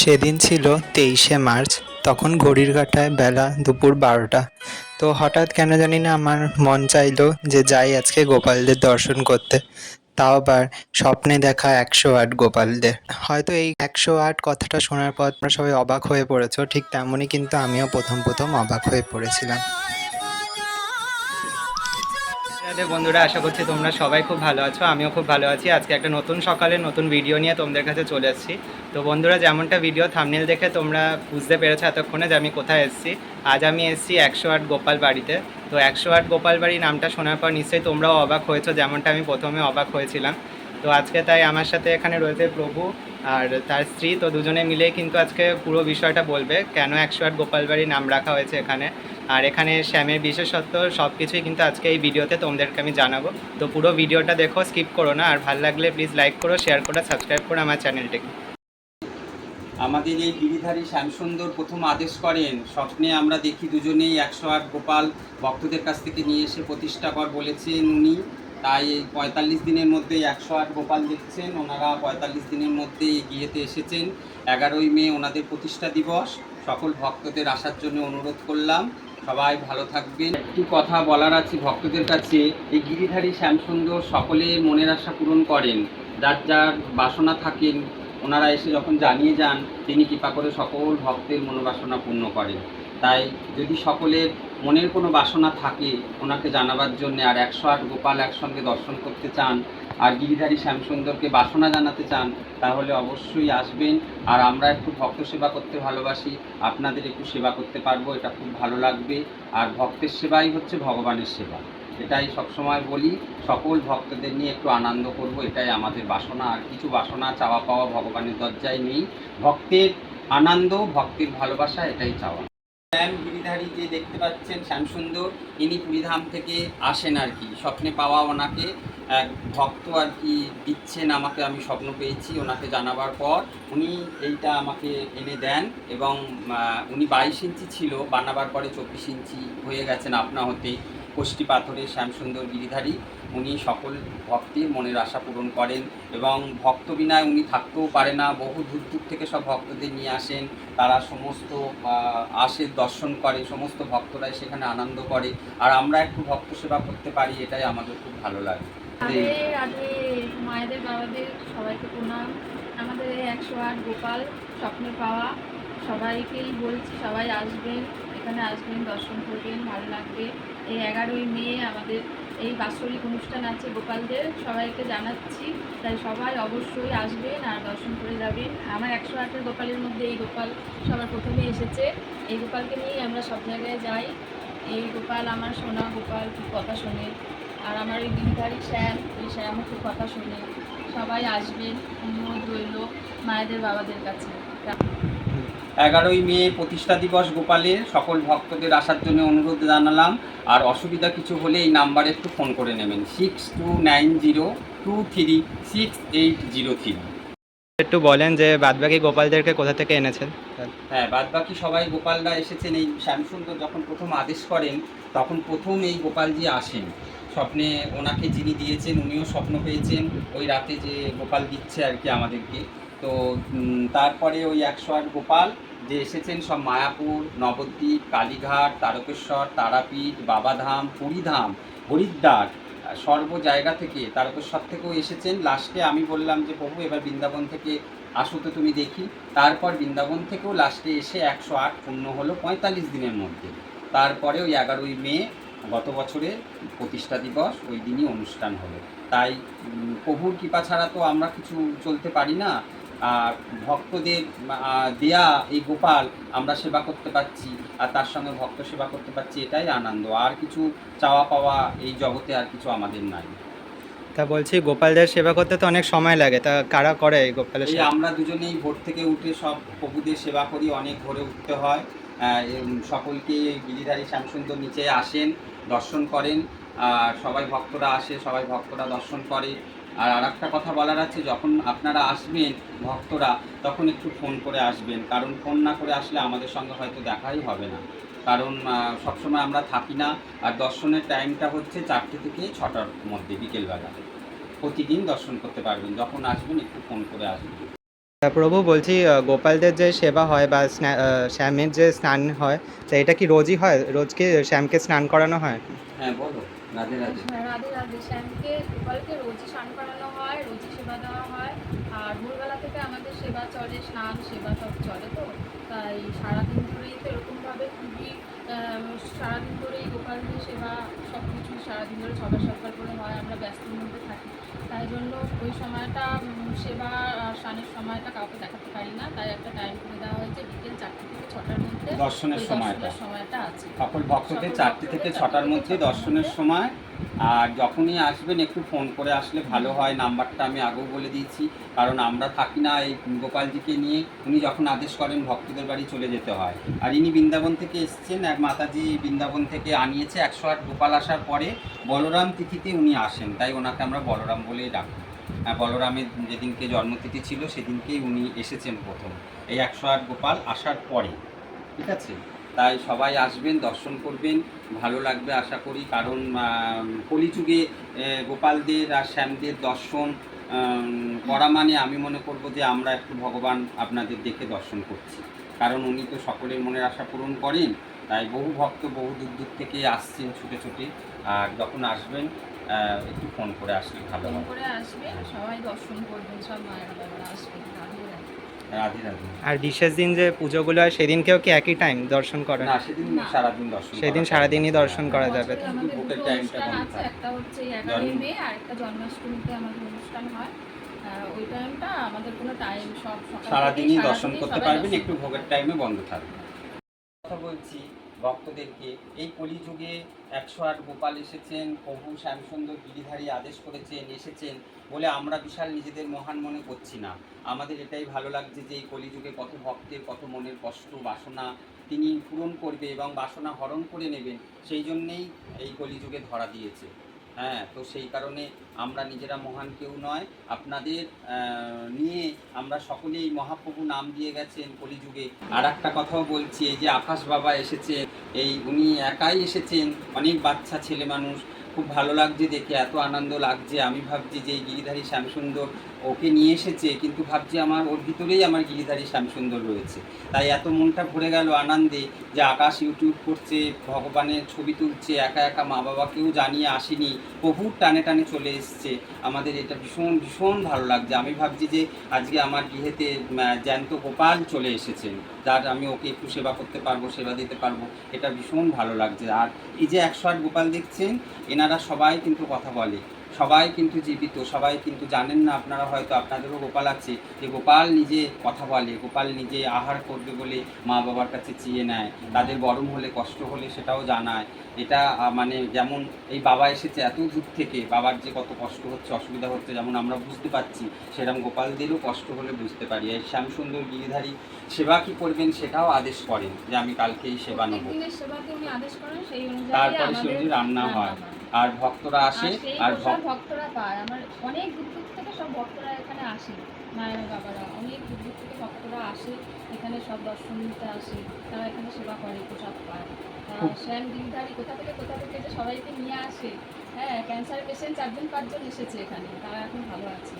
সেদিন ছিল তেইশে মার্চ, তখন ঘড়ির কাঁটায় বেলা দুপুর বারোটা। তো হঠাৎ কেন জানি না আমার মন চাইলো যে যাই আজকে গোপালদের দর্শন করতে। তাও আবার স্বপ্নে দেখা একশো আট গোপালদের। হয়তো এই একশো আট কথাটা শোনার পর তোমরা সবাই অবাক হয়ে পড়েছো, ঠিক তেমনই কিন্তু আমিও প্রথম প্রথম অবাক হয়ে পড়েছিলাম। রাধে বন্ধুরা, আশা করছি তোমরা সবাই খুব ভালো আছো, আমিও খুব ভালো আছি। আজকে একটা নতুন সকালে নতুন ভিডিও নিয়ে তোমাদের কাছে চলে এসেছি তো বন্ধুরা, যেমনটা ভিডিও থামনেল দেখে তোমরা বুঝতে পেরেছ এতক্ষণে যে আমি কোথায় এসেছি, আজ আমি এসেছি একশো আট গোপাল বাড়িতে। তো একশো আট গোপাল বাড়ি নামটা শোনার পর নিশ্চয়ই তোমরাও অবাক হয়েছো, যেমনটা আমি প্রথমে অবাক হয়েছিলাম। তো আজকে তাই আমার সাথে এখানে রয়েছে প্রভু আর তার স্ত্রী তো দুজনে মিলে কিন্তু আজকে পুরো বিষয়টা বলবে কেন একশো আট গোপালবাড়ি নাম রাখা হয়েছে এখানে। আর এখানে শ্যামের বিশেষত্ব সব কিছুই কিন্তু আজকে এই ভিডিওতে তোমাদেরকে আমি জানাব। তো পুরো ভিডিওটা দেখো স্কিপ করো না। আর ভালো লাগলে প্লিজ লাইক করো শেয়ার করো সাবস্ক্রাইব করো আমার চ্যানেলটিকে আমাদের এই গিরিধারী শ্যামসুন্দর প্রথম আদেশ করেন, স্বপ্নে আমরা দেখি দুজনেই একশো আট গোপাল ভক্তদের কাছ থেকে নিয়ে এসে প্রতিষ্ঠা কর বলেছেন উনি। তাই পঁয়তাল্লিশ দিনের মধ্যে একশো আট গোপাল দেখছেন। ওনারা পঁয়তাল্লিশ দিনের মধ্যে এগিয়েতে এসেছেন। এগারোই মে ওনাদের প্রতিষ্ঠা দিবস। সকল ভক্তদের আসার জন্য অনুরোধ করলাম। সবাই ভালো থাকবেন। একটি কথা বলার আছে ভক্তদের কাছে। এই গিরিধারী শ্যামসুন্দর সকলে মনের আশা পূরণ করেন। যার যার বাসনা থাকেন, ওনারা এসে যখন জানিয়ে যান, তিনি কৃপা করে সকল ভক্তের মনোবাসনা পূর্ণ করেন। তাই যদি সকলের মনের কোনো বাসনা থাকে, ওনাকে জানাবার জন্য আর একশো আট গোপাল একসঙ্গে দর্শন করতে চান আর গিরিধারী শ্যামসুন্দরকে বাসনা জানাতে চান, তাহলে অবশ্যই আসবেন। আর আমরা একটু ভক্ত সেবা করতে ভালোবাসি, আপনাদের একটু সেবা করতে পারব, এটা খুব ভালো লাগবে। আর ভক্তের সেবাই হচ্ছে ভগবানের সেবা। এটাই সবসময় বলি, সকল ভক্তদের নিয়ে একটু আনন্দ করব, এটাই আমাদের বাসনা। আর কিছু বাসনা চাওয়া পাওয়া ভগবানের দরজায় নেই। ভক্তের আনন্দ, ভক্তের ভালোবাসা, এটাই চাওয়া। শ্যাম গিরিধারী যে দেখতে পাচ্ছেন শ্যামসুন্দর, ইনি পুরীধাম থেকে আসেন আর কি। স্বপ্নে পাওয়া ওনাকে, এক ভক্ত আর কি দিচ্ছেন আমাকে, আমি স্বপ্ন পেয়েছি ওনাকে জানাবার পর। উনি এইটা আমাকে এনে দেন এবং উনি বাইশ ইঞ্চি ছিল, বানাবার পরে চব্বিশ ইঞ্চি হয়ে গেছেন আপনা হতেই। কোষ্টি পাথরের শ্যামসুন্দর গিরিধারী, উনি সকল ভক্তের মনের আশা পূরণ করেন এবং ভক্ত বিনায় উনি থাকতেও পারে না। বহু দূর দূর থেকে সব ভক্তদের নিয়ে আসেন। তারা সমস্ত আসে, দর্শন করে, সমস্ত ভক্তরাই সেখানে আনন্দ করে। আর আমরা একটু ভক্ত সেবা করতে পারি, এটাই আমাদের খুব ভালো লাগে। মায়েদের, বাবাদের সবাইকে প্রণাম। আমাদের একশো আট গোপাল, স্বপ্নে পাওয়া। সবাইকেই বলছি, সবাই আসবেন। এখানে আসবেন, দর্শন করবেন, ভালো লাগবে। এই এগারোই মে আমাদের এই বাৎসরিক অনুষ্ঠান আছে গোপালদের, সবাইকে জানাচ্ছি। তাই সবাই অবশ্যই আসবেন আর দর্শন করে যাবেন। আমার একশো আটের গোপালের মধ্যে এই গোপাল সবার প্রথমে এসেছে। এই গোপালকে নিয়েই আমরা সব জায়গায় যাই। এই গোপাল আমার সোনা, গোপাল খুব কথা শোনে। আর আমার এই গিরিধারী শ্যাম, এই শ্যামও খুব কথা শোনে। সবাই আসবেন অনুরোধ রইল মায়েদের বাবাদের কাছে। এগারোই মে প্রতিষ্ঠা দিবস গোপালে সকল ভক্তদের আসার জন্য অনুরোধ জানালাম। আর অসুবিধা কিছু হলে এই নাম্বারে একটু ফোন করে নেবেন। Six two nine zero two three six eight zero three একটু বলেন যে বাদবাকি গোপালদেরকে কোথা থেকে এনেছেন? হ্যাঁ বাদবাকি সবাই গোপালরা এসেছেন। এই শ্যামসুন্দর যখন প্রথম আদেশ করেন তখন প্রথম এই গোপালজি আসেন। স্বপ্নে ওনাকে যিনি দিয়েছেন উনিও স্বপ্ন পেয়েছেন। ওই রাতে যে গোপাল দিচ্ছে আর কি আমাদেরকে। তো তারপরে ওই একশো আট গোপাল যে এসেছেন সব মায়াপুর, নবদ্বীপ, কালীঘাট, তারকেশ্বর, তারাপীঠ, বাবাধাম পুরীধাম হরিদ্বার সর্ব জায়গা থেকে তারকেশ্বর থেকেও এসেছেন। লাস্টে আমি বললাম যে, প্রভু, এবার বৃন্দাবন থেকে আসো তো তুমি দেখি। তারপর বৃন্দাবন থেকেও লাস্টে এসে একশো আট পূর্ণ হলো পঁয়তাল্লিশ দিনের মধ্যে। তারপরে ওই এগারোই মে গত বছরে প্রতিষ্ঠা দিবস, ওই দিনই অনুষ্ঠান হলো। তাই প্রভুর কৃপা ছাড়া তো আমরা কিছু চলতে পারি না। ভক্তদের দেয়া এই গোপাল আমরা সেবা করতে পারছি আর তার সঙ্গে ভক্ত সেবা করতে পারছি এটাই আনন্দ। আর কিছু চাওয়া পাওয়া এই জগতে আর কিছু আমাদের নাই। তা বলছি গোপালদের সেবা করতে তো অনেক সময় লাগে তা কারা করে গোপালের সেবা? আমরা দুজনেই ভোর থেকে উঠে সব প্রভুদের সেবা করি অনেক ভোরে উঠতে হয়। সকলকে গিরিধারী শ্যামসুন্দর নিচে আসেন দর্শন করেন আর সবাই ভক্তরা আসে সবাই ভক্তরা দর্শন করে। আর আর একটা কথা বলার আছে যখন আপনারা আসবেন ভক্তরা তখন একটু ফোন করে আসবেন। কারণ ফোন না করে আসলে আমাদের সঙ্গে হয়তো দেখাই হবে না। কারণ সবসময় আমরা থাকি না আর দর্শনের টাইমটা হচ্ছে চারটে থেকে ছটার মধ্যে বিকেলবেলা। প্রতিদিন দর্শন করতে পারবেন যখন আসবেন একটু ফোন করে আসবেন। প্রভু বলছি গোপালদের যে সেবা হয় বা শ্যামের যে স্নান হয় তো এটা কি রোজই হয়? রোজকে শ্যামকে স্নান করানো হয়? হ্যাঁ বলো। রাধে রাধে। হ্যাঁ, রাধে রাধে শ্যামকে গোপালকে রোজই স্নান করানো হয় রোজই সেবা দেওয়া হয় আর ভোরবেলা থেকে আমাদের সেবা চলে স্নান সেবা সব চলে তো। তাই সারাদিন ধরেই তো এরকমভাবে খুবই সারাদিন ধরেই গোপালদের সেবা সব কিছু সারাদিন ধরে সকাল সকাল করে হয় আমরা ব্যস্তের মধ্যে থাকি। তাই জন্য ওই সময়টা সেবা আর স্নানের সময়টা কাউকে দেখাতে পারি না। তাই একটা টাইম করে দেওয়া হয়েছে বিকেল চারটে থেকে ছটার মধ্যে। দর্শনের সময়টা। সময়টা আছে। সকল ভক্তদের চারটে থেকে ছটার মধ্যে দর্শনের সময় আর যখনই আসবেন, একটু ফোন করে আসলে ভালো হয়। নাম্বারটা আমি আগেও বলে দিয়েছি। কারণ আমরা থাকি না এই গোপালজিকে নিয়ে। উনি যখন আদেশ করেন, ভক্তদের বাড়ি চলে যেতে হয়। আর ইনি বৃন্দাবন থেকে এসেছেন। এক মাতাজি বৃন্দাবন থেকে আনিয়েছে একশো আট গোপাল আসার পরে বলরাম তিথিতে উনি আসেন। তাই ওনাকে আমরা বলরাম বলেই ডাকি। বলরামের যেদিনকে জন্মতিথি ছিল, সেদিনকেই উনি এসেছেন প্রথম। এই একশো আট গোপাল আসার পরে। ঠিক আছে? তাই সবাই আসবেন দর্শন করবেন। ভালো লাগবে আশা করি কারণ কলিযুগে গোপালদের আর শ্যামদের দর্শন করা মানে আমি মনে করব যে আমরা একটু ভগবান আপনাদের দেখে দর্শন করছি। কারণ উনি তো সকলের মনের আশা পূরণ করেন তাই বহু ভক্ত বহু দূর দূর থেকে আসছেন ছুটে ছুটে। আর যখন আসবেন একটু ফোন করে আসলে ভালো করে আসবেন সবাই দর্শন করবেন সব মায়েরা বাবারা আসবেন। আর বিশেষ দিন যে পুজোগুলো হয় সেদিনকেও কি একই টাইম দর্শন করে না সেদিন সারাদিন দর্শন সেদিন সারাদিনই দর্শন করা যাবে। বুকের টাইমটা আছে একটা হচ্ছে মে আর একটা জন্মাষ্টমীতে আমাদের অনুষ্ঠান হয়। ওই টাইমটা আমাদের কোনো টাইম সব সারাদিনই দর্শন করতে পারবেন একটু ভোগের টাইমে বন্ধ থাকবে। কথা বলছি ভক্তদেরকে এই কলিযুগে একশো আট গোপাল এসেছেন, প্রভু শ্যামসুন্দর গিরিধারী আদেশ করেছেন, এসেছেন বলে আমরা বিশাল নিজেদের মহান মনে করছি না। আমাদের এটাই ভালো লাগছে যে এই কলিযুগে কত ভক্তের, কত মনের কষ্ট, বাসনা তিনি পূরণ করবে এবং বাসনা হরণ করে নেবেন, সেই জন্যেই এই কলিযুগে ধরা দিয়েছে। হ্যাঁ তো সেই কারণে আমরা নিজেরা মহান কেউ নয়। আপনাদের নিয়ে আমরা সকলেই মহাপ্রভু নাম দিয়ে গেছেন কলিযুগে। আর একটা কথাও বলছি, এই যে আকাশ বাবা এসেছেন, এই উনি একাই এসেছেন, অনেক বাচ্চা ছেলে মানুষ। খুব ভালো লাগছে দেখে, এত আনন্দ লাগছে। আমি ভাবছি যে এই গিরিধারী শ্যামসুন্দর ওকে নিয়ে এসেছে, কিন্তু ভাবছি আমার ওর ভিতরেই আমার গিরিধারী শ্যামসুন্দর রয়েছে। তাই এত মনটা ভরে গেল আনন্দে যে আকাশ ইউটিউব করছে, ভগবানের ছবি তুলছে, একা একা মা বাবাকেও জানিয়ে আসেনি, প্রভুর টানে টানে চলে এসছে। আমাদের এটা ভীষণ ভীষণ ভালো লাগছে। আমি ভাবছি যে আজকে আমার গৃহেতে জ্যান্ত গোপাল চলে এসেছেন। যার আমি ওকে একটু সেবা করতে পারব, সেবা দিতে পারব, এটা ভীষণ ভালো লাগছে। আর এই যে একশো আট গোপাল দেখছেন, এনারা সবাই কিন্তু কথা বলে। সবাই কিন্তু জীবিত সবাই কিন্তু জানেন না আপনারা হয়তো আপনাদেরও গোপাল আছে। যে গোপাল নিজে কথা বলে গোপাল নিজে আহার করবে বলে মা বাবার কাছে চেয়ে নেয় তাদের গরম হলে কষ্ট হলে সেটাও জানায়। এটা মানে যেমন এই বাবা এসেছে এত দূর থেকে বাবার যে কত কষ্ট হচ্ছে অসুবিধা হচ্ছে যেমন আমরা বুঝতে পারছি সেরকম গোপালদেরও কষ্ট হলে বুঝতে পারি। এই শ্যামসুন্দর গিরিধারী সেবা কি করবেন সেটাও আদেশ করেন যে আমি কালকে এই সেবা নেব তারপরে সেগুলি রান্না হয়। আর ভক্তরা আসে আর ভক্তরা পায়। আমার অনেক দূর দূর থেকে সব ভক্তরা এখানে আসে মায়ের বাবারা। অনেক দূর দূর থেকে ভক্তরা আসে এখানে সব দর্শন নিতে আসে তারা এখানে সেবা করে প্রসাদ পায়। শ্যাম গিরিধারী কোথা থেকে কোথা থেকে যে সবাইকে নিয়ে আসে? হ্যাঁ ক্যান্সার পেশেন্ট চারজন পাঁচজন এসেছে এখানে তারা এখন ভালো আছে।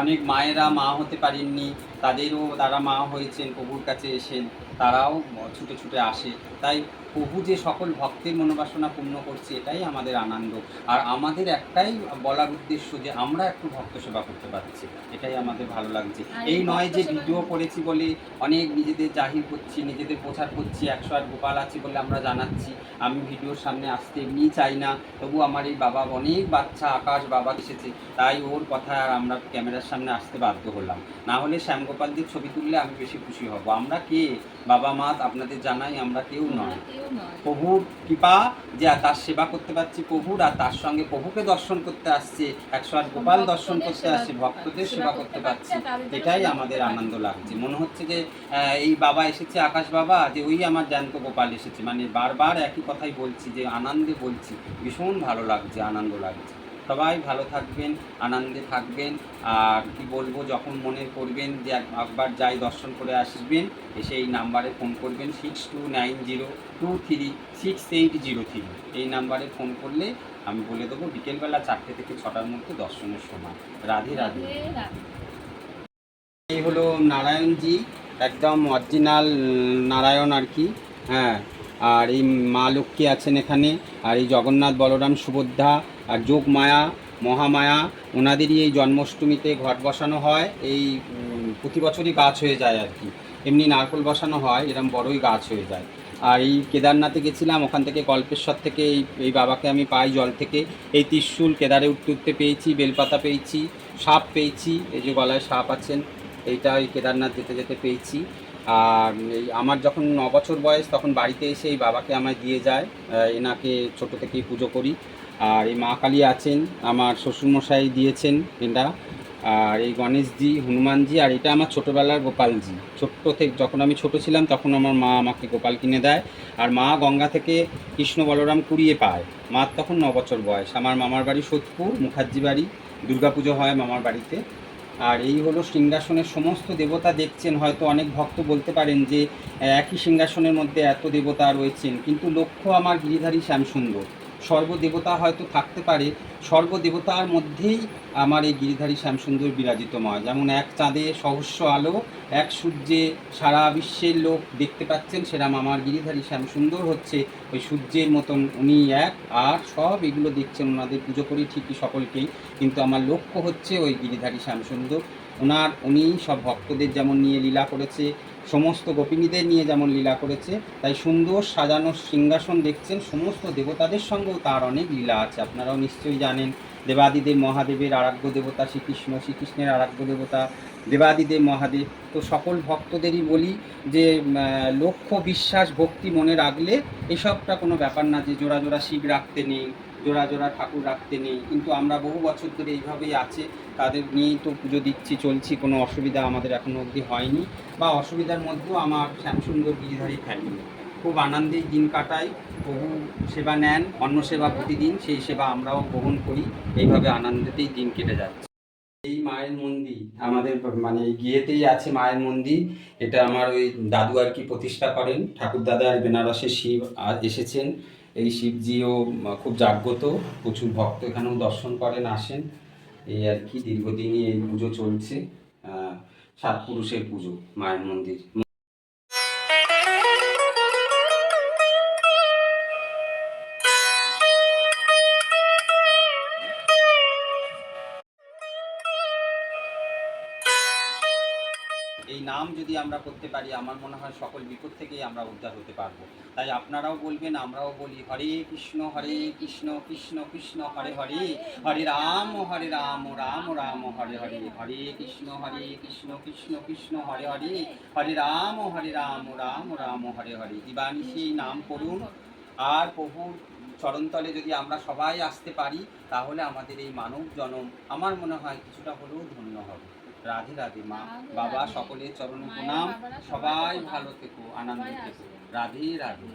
অনেক মায়েরা মা হতে পারেননি তাদেরও তারা মা হয়েছেন প্রভুর কাছে এসেন তারাও ছুটে ছুটে আসে। তাই প্রভু যে সকল ভক্তের মনোবাসনা পূর্ণ করছে এটাই আমাদের আনন্দ। আর আমাদের একটাই বলার উদ্দেশ্য যে আমরা একটু ভক্ত সেবা করতে পারছি। এটাই আমাদের ভালো লাগছে। এই নয় যে ভিডিও করেছি বলে অনেক নিজেদের জাহির করছি নিজেদের প্রচার করছি একশো আট গোপাল আছি বলে আমরা জানাচ্ছি। আমি ভিডিওর সামনে আসতে এমনি চাই না। তবু আমার এই বাবা অনেক বাচ্চা আকাশ বাবা এসেছে। তাই ওর কথা আর আমরা ক্যামেরার সামনে আসতে বাধ্য হলাম। না হলে শ্যামগোপালদের ছবি তুললে আমি বেশি খুশি হব। আমরা কে? বাবা মা আপনাদের জানাই আমরা কেউ নয়। প্রভুর কৃপা যে তার সেবা করতে পারছি প্রভুর আর তার সঙ্গে প্রভুকে দর্শন করতে আসছে একশো আট গোপাল দর্শন করতে আসছে ভক্তদের সেবা করতে পারছি এটাই আমাদের আনন্দ লাগছে। মনে হচ্ছে যে এই বাবা এসেছে আকাশ বাবা যে ওই আমার জ্যান্ত গোপাল এসেছে। মানে বারবার একই কথাই বলছি যে আনন্দে বলছি। ভীষণ ভালো লাগছে আনন্দ লাগছে। সবাই ভালো থাকবেন আনন্দে থাকবেন আর কি বলব যখন মনে করবেন যে এক- একবার যাই দর্শন করে আসবেন এসে এই নাম্বারে ফোন করবেন six two nine zero two three six eight zero three এই নাম্বারে ফোন করলে আমি বলে দেবো বিকেলবেলা চারটে থেকে ছটার মধ্যে দর্শনের সময়। রাধে রাধে। রাধে রাধে। এই হলো নারায়ণজি একদম অরিজিনাল নারায়ণ আর কি হ্যাঁ। আর এই মা লক্ষ্মী আছেন এখানে আর এই জগন্নাথ বলরাম সুভদ্রা আর যোগমায়া মহামায়া, ওনাদেরই এই জন্মাষ্টমীতে ঘট বসানো হয়। এই প্রতি বছরই গাছ হয়ে যায় আর কি। এমনি নারকোল বসানো হয়, এরম বড়ই গাছ হয়ে যায়। আর এই কেদারনাথে গেছিলাম, ওখান থেকে কল্পেশ্বর থেকে এই এই বাবাকে আমি পাই জল থেকে। এই ত্রিশূল কেদারে উঠতে উঠতে পেয়েছি, বেলপাতা পেয়েছি, সাপ পেয়েছি, এই যে গলায় সাপ আছেন, এইটা ওই কেদারনাথ যেতে যেতে পেয়েছি। আর এই আমার যখন ন বছর বয়স, তখন বাড়িতে এসে এই বাবাকে আমায় দিয়ে যায় এনাকে ছোট থেকেই পুজো করি। আর এই মা কালী আছেন, আমার শ্বশুরমশাই দিয়েছেন এটা। আর এই গণেশজি, হনুমানজি, আর এটা আমার ছোটোবেলার গোপালজি। ছোট্ট থেকে যখন আমি ছোট ছিলাম, তখন আমার মা আমাকে গোপাল কিনে দেয়। আর মা গঙ্গা থেকে কৃষ্ণ বলরাম কুড়িয়ে পায়। মার তখন ন বছর বয়স। আমার মামার বাড়ি সোদপুর, মুখার্জি বাড়ি। দুর্গাপুজো হয় মামার বাড়িতে। আর এই হলো সিংহাসনের সমস্ত দেবতা দেখছেন। হয়তো অনেক ভক্ত বলতে পারেন যে, একই সিংহাসনের মধ্যে এত দেবতা রয়েছেন। কিন্তু লক্ষ্য আমার গিরিধারী শ্যামসুন্দর। সর্বদেবতা হয়তো থাকতে পারে, সর্বদেবতার মধ্যেই আমার এই গিরিধারী শ্যামসুন্দর বিরাজিতময় যেমন এক চাঁদে সহস্র আলো, এক সূর্যে সারা বিশ্বের লোক দেখতে পাচ্ছেন সেরাম আমার গিরিধারী শ্যামসুন্দর হচ্ছে। ওই সূর্যের মতন উনি এক, আর সব এগুলো দেখছেন, ওনাদের পুজো করি ঠিকই সকলকেই। কিন্তু আমার লক্ষ্য হচ্ছে ওই গিরিধারী শ্যামসুন্দর। ওনার উনি সব ভক্তদের যেমন নিয়ে লীলা করেছে সমস্ত গোপিনীদের নিয়ে যেমন লীলা করেছে, তাই সুন্দর সাজানো সিংহাসন দেখছেন সমস্ত দেবতাদের সঙ্গেও তার অনেক লীলা আছে, আপনারাও নিশ্চয়ই জানেন। দেবাদিদেব মহাদেবের আরাধ্য দেবতা, শ্রীকৃষ্ণ, শ্রীকৃষ্ণের আরাধ্য দেবতা, দেবাদিদেব মহাদেব। তো সকল ভক্তদেরই বলি যে লক্ষ্য, বিশ্বাস, ভক্তি মনে রাখলে এসবটা কোনো ব্যাপার না যে, জোড়া জোড়া শিব রাখতে নেই। জোড়া জোড়া ঠাকুর রাখতে নেই। কিন্তু আমরা বহু বছর ধরে এইভাবেই আছে। তাদের নিয়েই তো পুজো দিচ্ছি, চলছি, কোনো অসুবিধা আমাদের এখনও অবধি হয়নি। বা অসুবিধার মধ্যেও আমার শ্যামসুন্দর গিরিধারী ফ্যামিলি খুব আনন্দেই দিন কাটাই বহু সেবা নেন, অন্ন সেবা প্রতিদিন, সেই সেবা আমরাও গ্রহণ করি। এইভাবে আনন্দেতেই দিন কেটে যাচ্ছে। এই মায়ের মন্দির, আমাদের মানে গিয়েতেই আছে মায়ের মন্দির। এটা আমার ওই দাদু আর কি প্রতিষ্ঠা করেন। ঠাকুর দাদা আর বেনারসে শিব এসেছেন। এই শিবজিও খুব জাগ্রত, প্রচুর ভক্ত এখানেও দর্শন করেন, আসেন। এই আর কি, দীর্ঘদিনই এই পুজো চলছে সাত পুরুষের পুজো, মায়ের মন্দির। নাম যদি আমরা করতে পারি, আমার মনে হয় সকল বিপদ থেকেই আমরা উদ্ধার হতে পারব। তাই আপনারাও বলবেন, আমরাও বলি, হরে কৃষ্ণ হরে কৃষ্ণ কৃষ্ণ কৃষ্ণ, হরে হরে হরে রাম হরে রাম রাম রাম, হরে হরে হরে কৃষ্ণ হরে কৃষ্ণ কৃষ্ণ কৃষ্ণ, হরে হরে হরে রাম হরে রাম রাম রাম, হরে হরে। দিবানিশি নাম করুন। আর প্রভুর চরণতলে যদি আমরা সবাই আসতে পারি, তাহলে আমাদের এই মানব জনম আমার মনে হয় কিছুটা হলেও ধন্য হবে। রাধে রাধে মা বাবা সকলের চরণে প্রণাম। সবাই ভালো থেকো আনন্দ থেকো। রাধে রাধে।